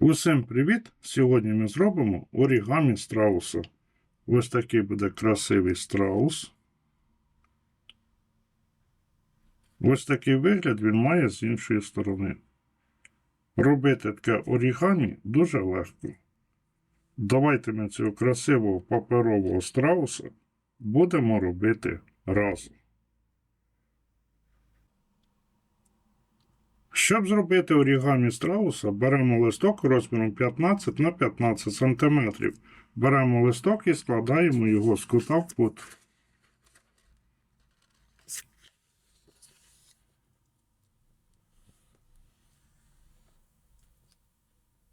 Усім привіт! Сьогодні ми зробимо орігамі страуса. Ось такий буде красивий страус. Ось такий вигляд він має з іншої сторони. Робити таке орігамі дуже легко. Давайте ми цього красивого паперового страуса будемо робити разом. Щоб зробити орігамі страуса, беремо листок розміром 15 на 15 см. Беремо листок і складаємо його з кута в кут.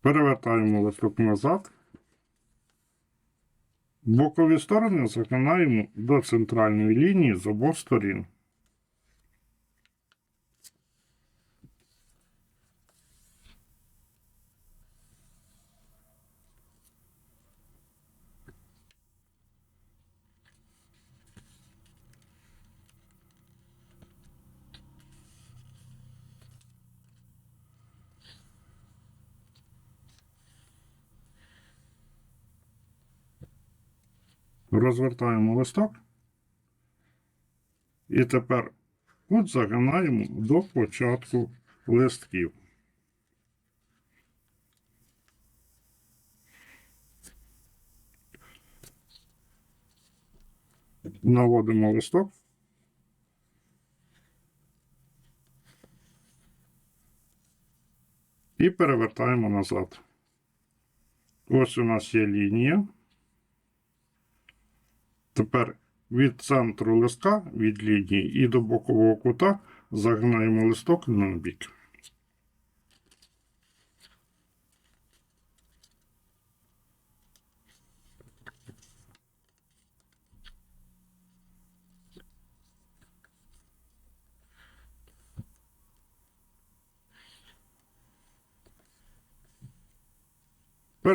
Перевертаємо листок назад. Бокові сторони загинаємо до центральної лінії з обох сторін. Розвертаємо листок. І тепер от загинаємо до початку листків. Наводимо листок. І перевертаємо назад. Ось у нас є лінія. Тепер від центру листка, від лінії і до бокового кута загинаємо листок на бік.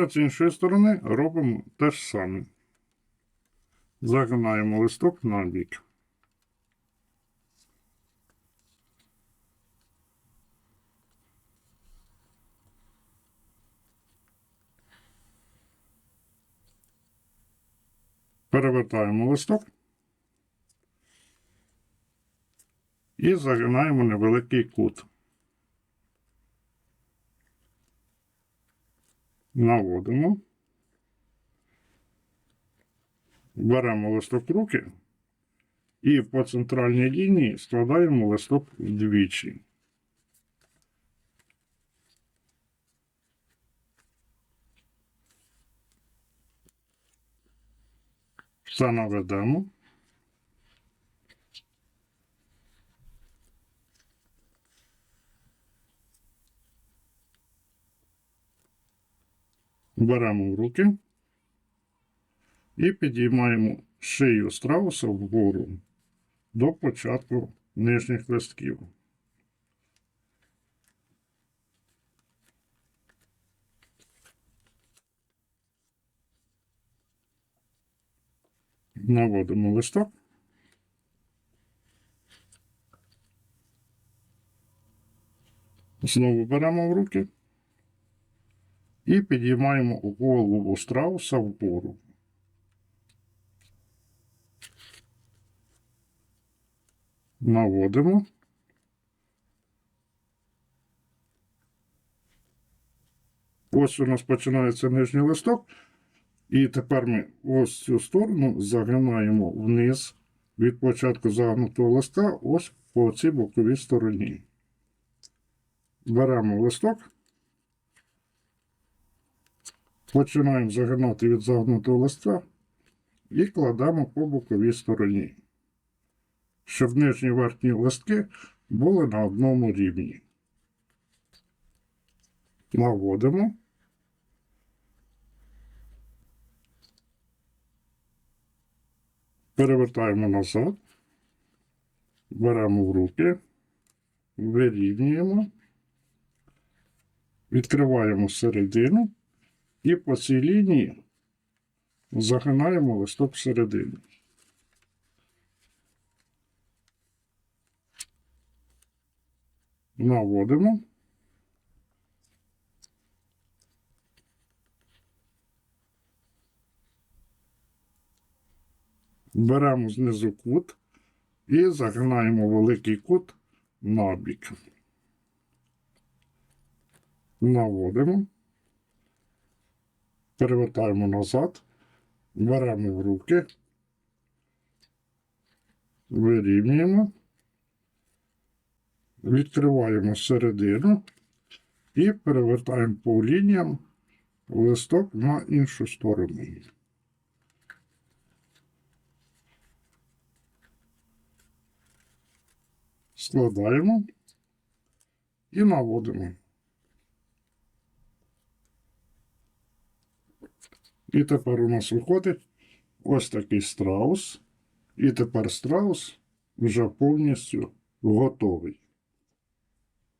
З іншої сторони робимо те ж саме. Загинаємо листок на бік. Перевертаємо листок і загинаємо невеликий кут. Наводимо. Беремо листок руки і по центральній лінії складаємо листок вдвічі. Це наведемо. Беремо в руки і підіймаємо шию страуса вгору до початку нижніх листків. Наводимо листок. Знову беремо в руки і підіймаємо голову страуса вгору. Наводимо. Ось у нас починається нижній листок. І тепер ми ось цю сторону загинаємо вниз від початку загнутого листа ось по цій боковій стороні. Беремо листок. Починаємо загинати від загнутого листа і кладемо по боковій стороні щоб нижні верхні листки були на одному рівні. Наводимо. Перевертаємо назад, беремо в руки, вирівнюємо, відкриваємо середину і по цій лінії загинаємо листок всередину. наводимо. Беремо знизу кут і загинаємо великий кут на бік. Наводимо, перевертаємо назад, беремо в руки, вирівнюємо відкриваємо середину і перевертаємо по лініям листок на іншу сторону. Складаємо і наводимо. І тепер у нас виходить ось такий страус. І тепер страус вже повністю готовий.